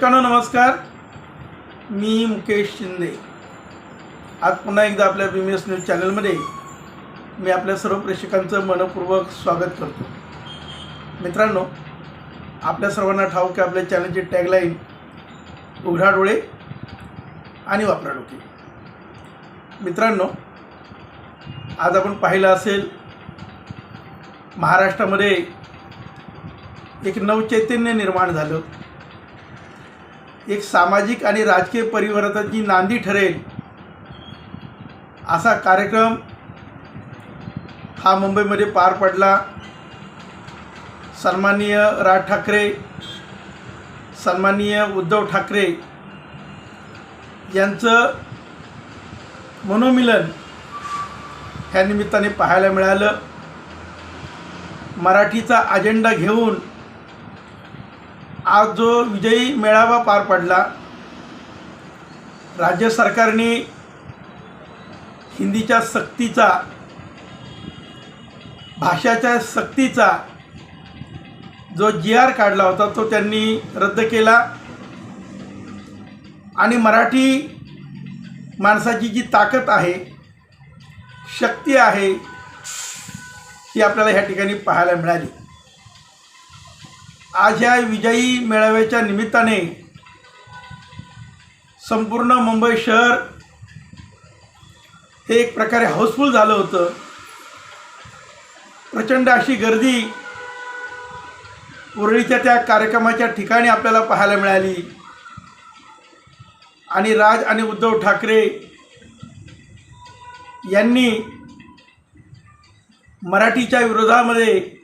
प्रेक्षकांनो नमस्कार. मी मुकेश शिंदे. आज पुन्हा एकदा आपल्या बी एस न्यूज चॅनलमध्ये मी आपल्या सर्व प्रेक्षकांचं मनपूर्वक स्वागत करतो. मित्रांनो आपल्या सर्वांना ठाऊक आहे आपल्या चॅनलची टॅगलाईन उघडा डोळे आणि वापरा डोके. मित्रांनो आज आपण पाहिलं असेल महाराष्ट्रामध्ये एक नवचैतन्य निर्माण झालं. एक सामाजिक आणि राजकीय परिवर्तनाची नांदी ठरेल असा कार्यक्रम हा मुंबईमध्ये पार पडला. सन्माननीय राज ठाकरे सन्माननीय उद्धव ठाकरे यांचं मनोमिलन ह्या निमित्ताने पाहायला मिळालं. मराठीचा अजेंडा घेऊन आज जो विजयी मेळावा पार पडला राज्य सरकारने हिंदीच्या सक्तीचा भाषाच्या सक्तीचा जो जी आर काढला होता तो त्यांनी रद्द केला. आणि मराठी माणसाची जी ताकद आहे शक्ती आहे ती आपल्याला ह्या ठिकाणी पाहायला मिळाली. आज या विजयी मेळाव्याच्या निमित्ताने संपूर्ण मुंबई शहर हे एक प्रकारे हाऊसफुल झालं होतं. प्रचंड अशी गर्दी उरळीच्या त्या कार्यक्रमाच्या ठिकाणी आपल्याला पाहायला मिळाली. आणि राज आणि उद्धव ठाकरे यांनी मराठीच्या विरोधामध्ये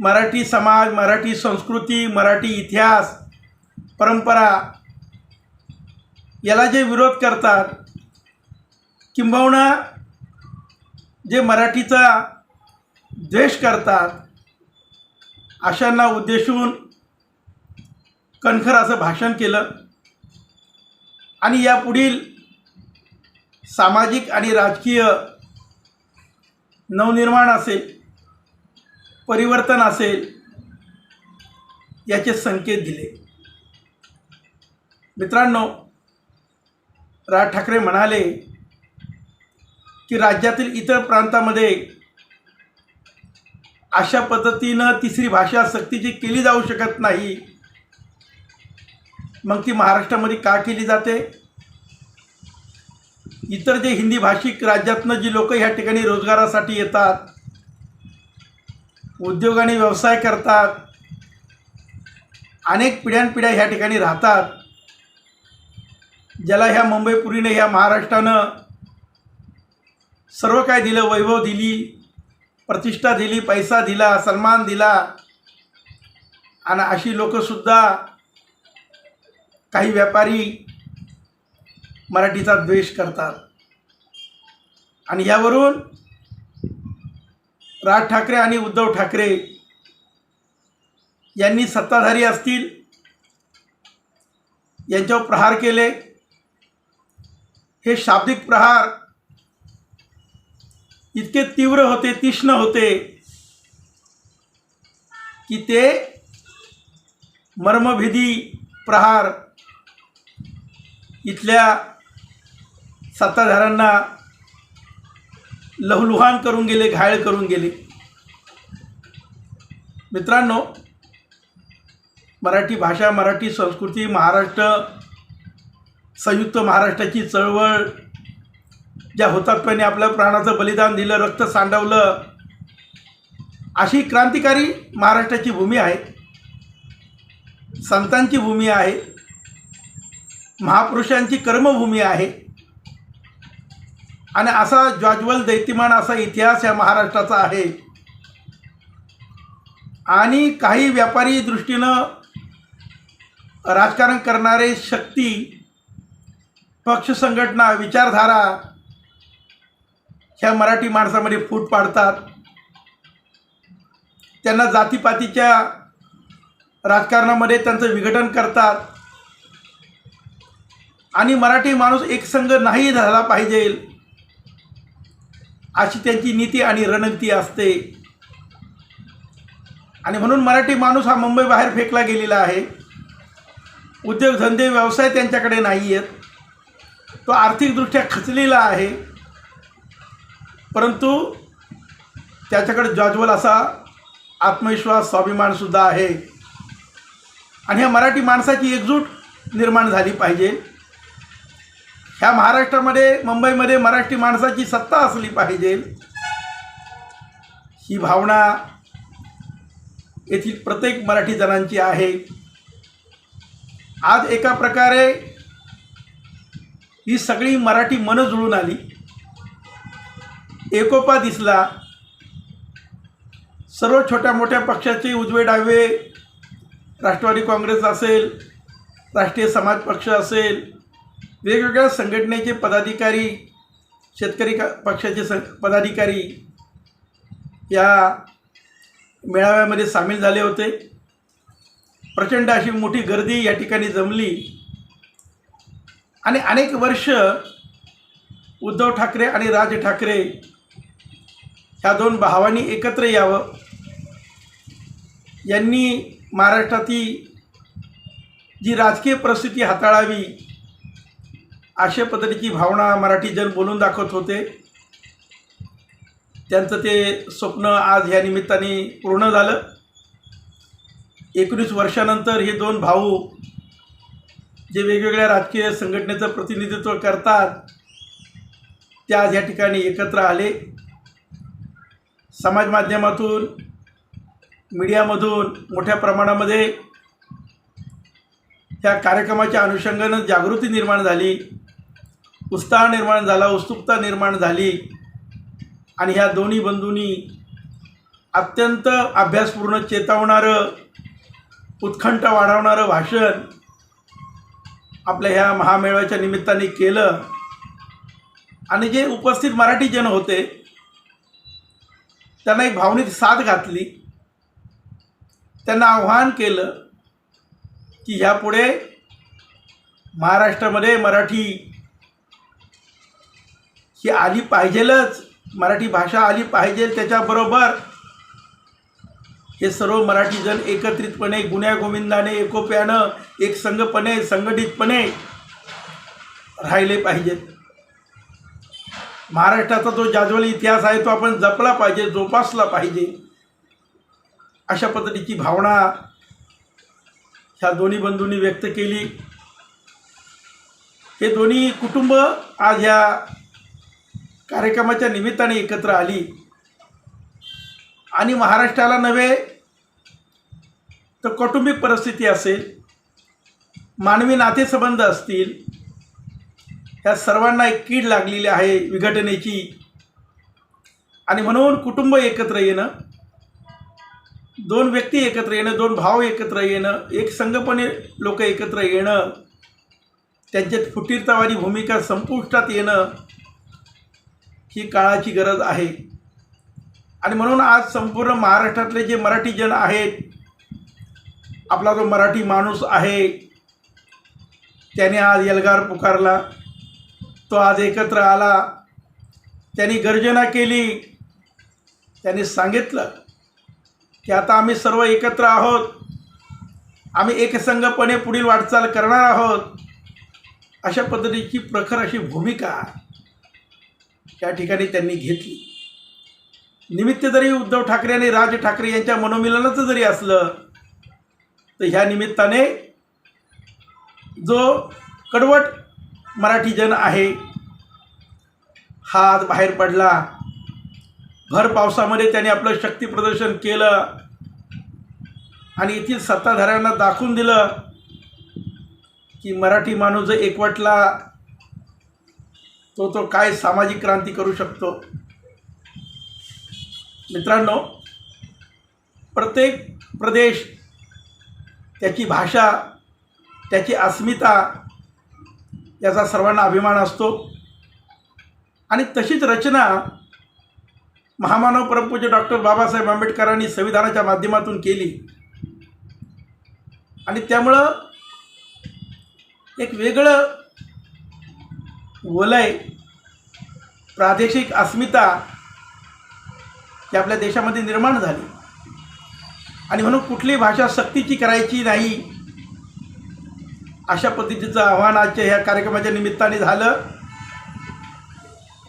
मराठी समाज मराठी संस्कृती मराठी इतिहास परंपरा याला जे विरोध करतात किंबहुना जे मराठीचा द्वेष करतात अशांना उद्देशून कणखर असं भाषण केलं. आणि यापुढील सामाजिक आणि राजकीय नवनिर्माण असेल परिवर्तन असेल याचे संकेत दिले. मित्रांनो राज ठाकरे म्हणाले की राज्यातील इतर प्रांतामध्ये अशा पद्धतीनं तिसरी भाषा सक्तीची केली जाऊ शकत नाही मग ती महाराष्ट्रामध्ये का केली जाते? इतर जे हिंदी भाषिक राज्यातनं जी लोक ह्या ठिकाणी रोजगारासाठी येतात उद्योग आणि व्यवसाय करतात. अनेक पिढ्यानपिढ्या ह्या ठिकाणी राहतात. ज्याला ह्या मुंबईपुरीने ह्या महाराष्ट्रानं सर्व काय दिलं? वैभव दिली प्रतिष्ठा दिली पैसा दिला सन्मान दिला. आणि अशी लोकंसुद्धा काही व्यापारी मराठीचा द्वेष करतात. आणि यावरून राज ठाकरे आणि उद्धव ठाकरे यांनी सत्ताधारी असतील यांच्यावर प्रहार केले. हे शाब्दिक प्रहार इतके तीव्र होते तीक्ष्ण होते की ते मर्मभेदी प्रहार इथल्या सत्ताधाऱ्यांना लहुलुहान करून गेले घायल करून गेले. मित्रांनो मराठी भाषा मराठी संस्कृती महाराष्ट्र संयुक्त महाराष्ट्राची चळवळ ज्या हुतात्म्याने आपल्या प्राणाचं बलिदान दिलं रक्त सांडवलं अशी क्रांतिकारी महाराष्ट्राची भूमी आहे. संतांची भूमी आहे. महापुरुषांची कर्मभूमी आहे. आणि असा ज्वाज्वल दैत्यमान असा इतिहास या महाराष्ट्राचा आहे. आणि काही व्यापारी दृष्टीनं राजकारण करणारे शक्ती पक्ष संघटना विचारधारा ह्या मराठी माणसामध्ये फूट पाडतात. त्यांना जातीपातीच्या राजकारणामध्ये त्यांचं विघटन करतात. आणि मराठी माणूस एकसंघ नाही झाला पाहिजे. अशी त्यांची नीती आणि रणनीती असते. आणि म्हणून मराठी माणूस हा मुंबई बाहेर फेकला गेलेला आहे. उद्योगधंदे व्यवसाय त्यांच्याकडे नाही आहेत तो आर्थिकदृष्ट्या खचलेला आहे. परंतु त्याच्याकडे ज्वाज्वल असा आत्मविश्वास स्वाभिमानसुद्धा आहे. आणि ह्या मराठी माणसाची एकजूट निर्माण झाली पाहिजे. ह्या महाराष्ट्रामध्ये मुंबईमध्ये मराठी माणसाची सत्ता असली पाहिजे ही भावना येथील प्रत्येक मराठी जणांची आहे. आज एका प्रकारे ही सगळी मराठी मनं जुळून आली. एकोपा दिसला. सर्व छोट्या मोठ्या पक्षाचे उजवे डावे राष्ट्रवादी काँग्रेस असेल राष्ट्रीय समाज पक्ष असेल वेगवेगळ्या संघटनेचे पदाधिकारी शेतकरी का पक्षाचे सं पदाधिकारी या मेळाव्यामध्ये सामील झाले होते. प्रचंड अशी मोठी गर्दी या ठिकाणी जमली. आणि अनेक वर्ष उद्धव ठाकरे आणि राज ठाकरे ह्या दोन भावांनी एकत्र यावं. यांनी महाराष्ट्रातील जी राजकीय परिस्थिती हाताळावी अशा पद्धतीची भावना मराठी जन बोलून दाखवत होते. त्यांचं ते स्वप्न आज ह्या निमित्ताने पूर्ण झालं. एकोणीस वर्षानंतर हे दोन भाऊ जे वेगवेगळ्या राजकीय संघटनेचं प्रतिनिधित्व करतात ते आज या ठिकाणी एकत्र आले. समाज माध्यमातून मीडियामधून मोठ्या प्रमाणामध्ये त्या कार्यक्रमाच्या अनुषंगानं जागृती निर्माण झाली. उत्साह निर्माण झाला उत्सुकता निर्माण झाली. आणि ह्या दोन्ही बंधूंनी अत्यंत अभ्यासपूर्ण चेतवणारं उत्खंठ वाढवणारं भाषण आपल्या ह्या महामेळाव्याच्या निमित्ताने केलं. आणि जे उपस्थित मराठी जन होते त्यांना एक भावनिक साथ घातली. त्यांना आव्हान केलं की ह्यापुढे महाराष्ट्रामध्ये मराठी ही आली पाहिजेलच. मराठी भाषा आली पाहिजे त्याच्याबरोबर. हे सर्व मराठी जण एकत्रितपणे गुण्यागोविंदाने एकोप्यानं एक संघपणे संघटितपणे राहिले पाहिजेत. महाराष्ट्राचा जो जाज्वल इतिहास आहे तो आपण जपला पाहिजे जोपासला पाहिजे. अशा पद्धतीची भावना ह्या दोन्ही बंधूंनी व्यक्त केली. हे दोन्ही कुटुंब आज ह्या कार्यक्रमाच्या निमित्ताने एकत्र आली. आणि महाराष्ट्राला नव्हे तर कौटुंबिक परिस्थिती असेल मानवी नातेसंबंध असतील ह्या सर्वांना एक कीड लागलेली आहे विघटनेची. आणि म्हणून कुटुंब एकत्र येणं दोन व्यक्ती एकत्र येणं दोन भाव एकत्र येणं एक संघपणे लोक एकत्र येणं त्यांच्यात फुटीरतावादी भूमिका संपुष्टात येणं ही काळाची गरज आहे. आणि म्हणून आज संपूर्ण महाराष्ट्रातले जे मराठी जन आहेत आपला जो मराठी माणूस आहे त्याने आज यलगार पुकारला. तो आज एकत्र आला. त्यांनी गर्जना केली. त्यांनी सांगितलं की आता आम्ही सर्व एकत्र आहोत. आम्ही एकसंघपणे पुढील वाटचाल करणार आहोत. अशा पद्धतीची प्रखर अशी भूमिका त्या ठिकाणी त्यांनी घेतली. निमित्त जरी उद्धव ठाकरे आणि राज ठाकरे यांच्या मनोमिलनाचं जरी असलं तर ह्या निमित्ताने जो कडवट मराठी जन आहे हा आज बाहेर पडला. भर पावसामध्ये त्याने आपलं शक्तीप्रदर्शन केलं आणि येथील सत्ताधाऱ्यांना दाखवून दिलं की मराठी माणूस जर एकवटला तो तो काय सामाजिक क्रांती करू शकतो? मित्रांनो प्रत्येक प्रदेश त्याची भाषा त्याची अस्मिता याचा सर्वांना अभिमान असतो. आणि तशीच रचना महामानव परमपूज्य डॉक्टर बाबासाहेब आंबेडकरांनी संविधानाच्या माध्यमातून केली. आणि त्यामुळं एक वेगळं वलय प्रादेशिक अस्मिता ही आपल्या देशामध्ये निर्माण झाली. आणि म्हणून कुठली भाषा सक्तीची करायची नाही अशा पद्धतीचं आव्हान आजच्या ह्या कार्यक्रमाच्या निमित्ताने झालं.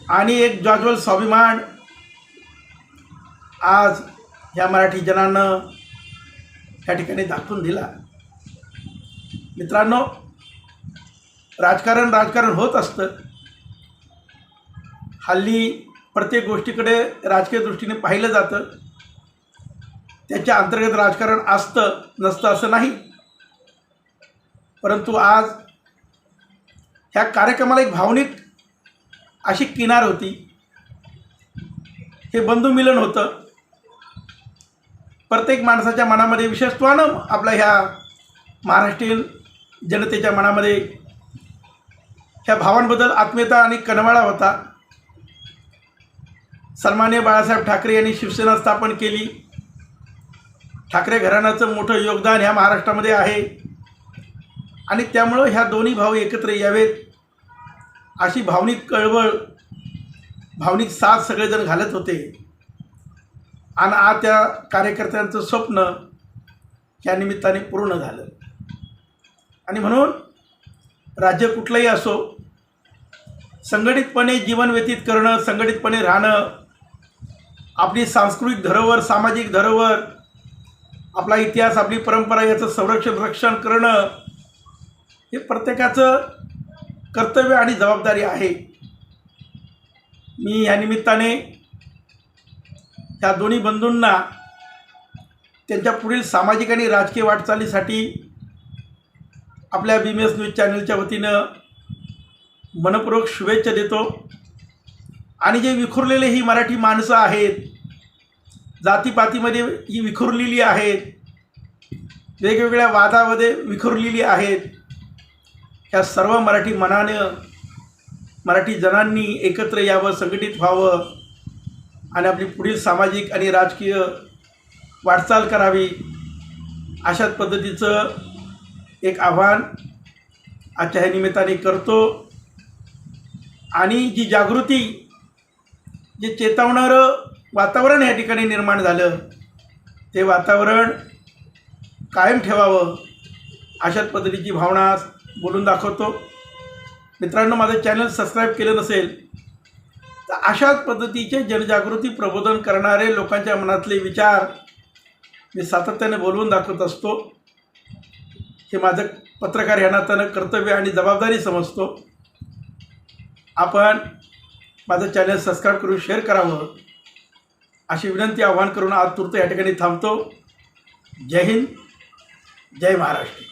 आणि एक ज्वाज्वल स्वाभिमान आज ह्या मराठी जनानं ह्या ठिकाणी दाखवून दिला. मित्रांनो राजकारण राजकारण होत असतं. हल्ली प्रत्येक गोष्टीकडे राजकीय दृष्टीने पाहिलं जातं. त्याच्या अंतर्गत राजकारण असतं नसतं असं नाही. परंतु आज ह्या कार्यक्रमाला एक भावनिक अशी किनार होती. हे बंधुमिलन होतं. प्रत्येक माणसाच्या मनामध्ये विशेषत्वानं आपल्या ह्या महाराष्ट्रीयन जनतेच्या मनामध्ये ह्या भावांबद्दल आत्मीयता आणि कनवाळा होता. सन्मान्य बाळासाहेब ठाकरे यांनी शिवसेना स्थापन केली. ठाकरे घराण्याचं मोठं योगदान ह्या महाराष्ट्रामध्ये आहे. आणि त्यामुळं ह्या दोन्ही भाऊ एकत्र यावेत. अशी भावनिक कळवळ भावनिक साथ सगळेजण घालत होते. आणि आ त्या कार्यकर्त्यांचं स्वप्न या निमित्ताने पूर्ण झालं. आणि म्हणून राज्य कुठलंही असो संघटितपणे जीवन व्यतीत करणं संघटितपणे राहणं आपली सांस्कृतिक धरोवर सामाजिक धरोवर आपला इतिहास आपली परंपरा याचं संरक्षण रक्षण करणं हे प्रत्येकाचं कर्तव्य आणि जबाबदारी आहे. मी या निमित्ताने त्या दोन्ही बंधूंना त्यांच्या पुढील सामाजिक आणि राजकीय वाटचालीसाठी आपल्या बी एस न्यूज चॅनलच्या वतीनं मनपूर्वक शुभेच्छा देतो. आणि जे विखुरलेले ही मराठी माणसं आहेत जातीपातीमध्ये ही विखुरलेली आहेत वेगवेगळ्या वादामध्ये विखुरलेली आहेत ह्या सर्व मराठी मनानं मराठी जनांनी एकत्र यावं संघटित व्हावं आणि आपली पुढील सामाजिक आणि राजकीय वाटचाल करावी अशाच पद्धतीचं एक आव्हान आजच्या ह्या निमित्ताने करतो. आणि जी जागृती जे चेतवणारं वातावरण या ठिकाणी निर्माण झालं ते वातावरण कायम ठेवावं अशाच पद्धतीची भावना बोलून दाखवतो. मित्रांनो माझं चॅनल सबस्क्राईब केलं नसेल तर अशाच पद्धतीचे जनजागृती प्रबोधन करणारे लोकांच्या मनातले विचार मी सातत्याने बोलवून दाखवत असतो. हे माझं पत्रकार ह्या नात्यानं कर्तव्य आणि जबाबदारी समजतो. आपण माझं चॅनल सबस्क्राईब करून शेअर करावं. अशी विनंती आव्हान करून आज तुर्त या ठिकाणी थांबतो. जय हिंद जय महाराष्ट्र.